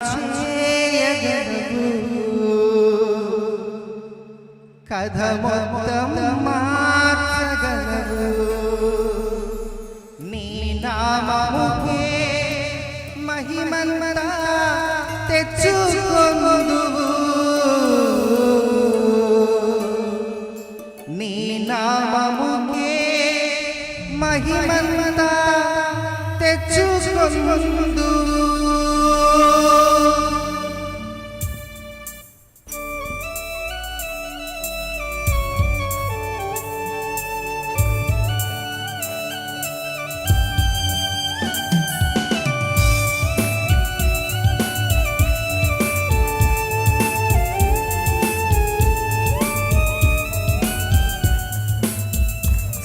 చేయగలవు కథ మొత్తం మార్చగలవు నీ నామముకే మహిమంతా తెచ్చుకొందువు నీ నామముకే మహిమంతా తెచ్చుకొందువు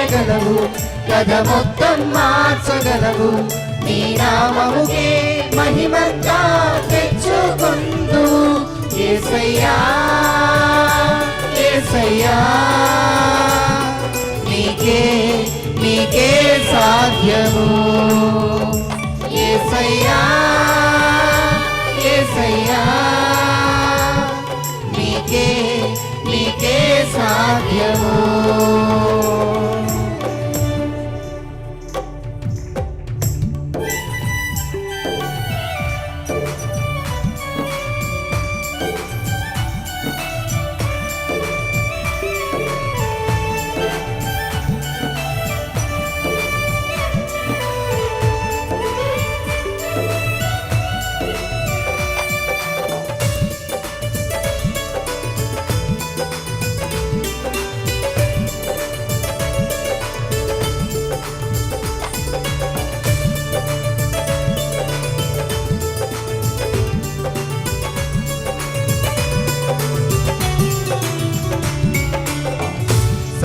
చేయగలవు కథ మొత్తం మార్చగలవు. నీ నామముకే మహిమంతా తెచ్చుకుందు. ఏసయ్యా ఏసయ్యా నీకే నీకే సాధ్యము.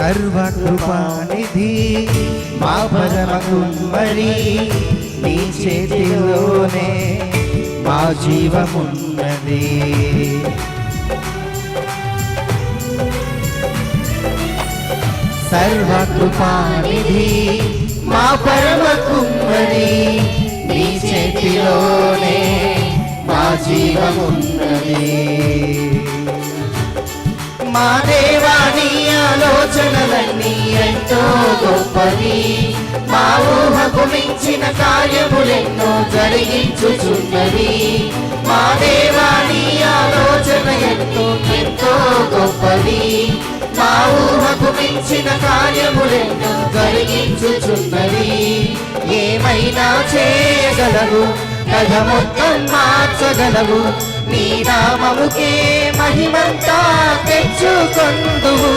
సర్వకృపానిధి మా పరమ కుమ్మరి నీ చేతిలోనే మా జీవమున్నది. సర్వకృపానిధి మా పరమ కుమ్మరి నీ చేతిలోనే మా జీవమున్నది. మా దేవాని ఆలోచనలన్నీ ఎంతో గొప్పవి. మా ఊహకు మించిన కార్యములెన్నో జరిగించుచున్నవి. మా దేవాని ఆలోచన ఎంతో ఎంతో గొప్పవి. మా ఊహకు మించిన కార్యములెన్నో జరిగించుచున్నవి. ఏమైనా చేయగలవు? కథ మొత్తం మార్చగలవు. నీ నామముకే మహిమంతా తెచ్చుకొందువు.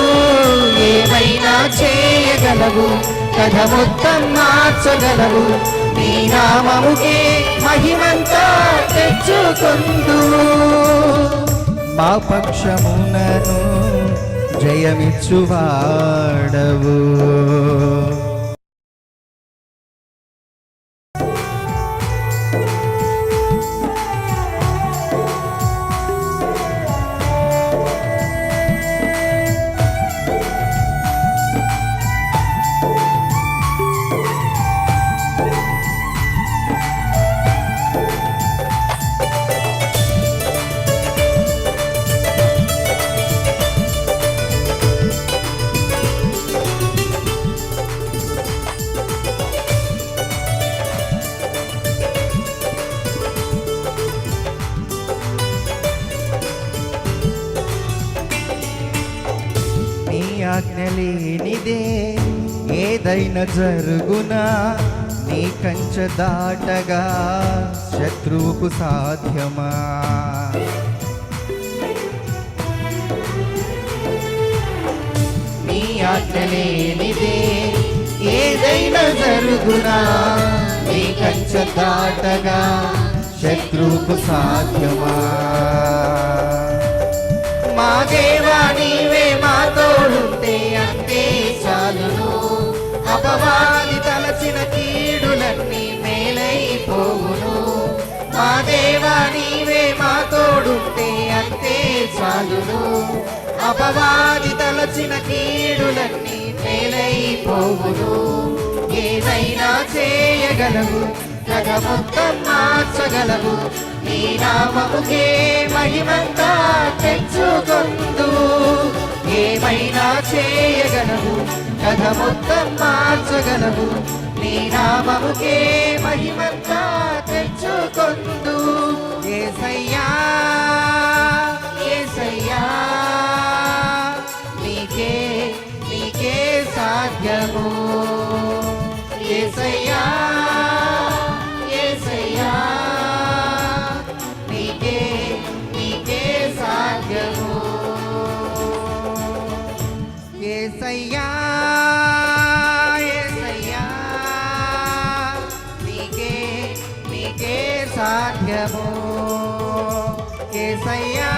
ఏమైనా చేయగలవు? కథ మొత్తం మార్చగలవు. నీ నామముకే మహిమంతా తెచ్చుకొందువు. మా పక్షమునను జయమిచ్చువాడవు. ఆజ్ఞ ఏదైనా జరుగునా? నీ కంచె దాటగా శత్రువుకు సాధ్యమా? నీ ఆజ్ఞ లేనిదే ఏదైనా జరుగునా? నీ కంచె దాటగా శత్రువుకు సాధ్యమా? మాదేవా నీవే అపవాది తలచిన కీడులన్నీ మేలైపోవును. మా దేవా నీవే మా తోడుంటే అంతే చాలును. అపవాది తలచిన కీడులన్నీ మేలైపోవును. ఏదైనా చేయగలవు కథ మొత్తం మార్చగలవు. నీ నామముకే మహిమంతా తెచ్చుకొందు ఏమైనా చేయగలవు కథ మొత్తం మార్చగలవు నీ నామముకే మహిమంతా తెచ్చుకొందు సాధ్యమో కేసయ్యా.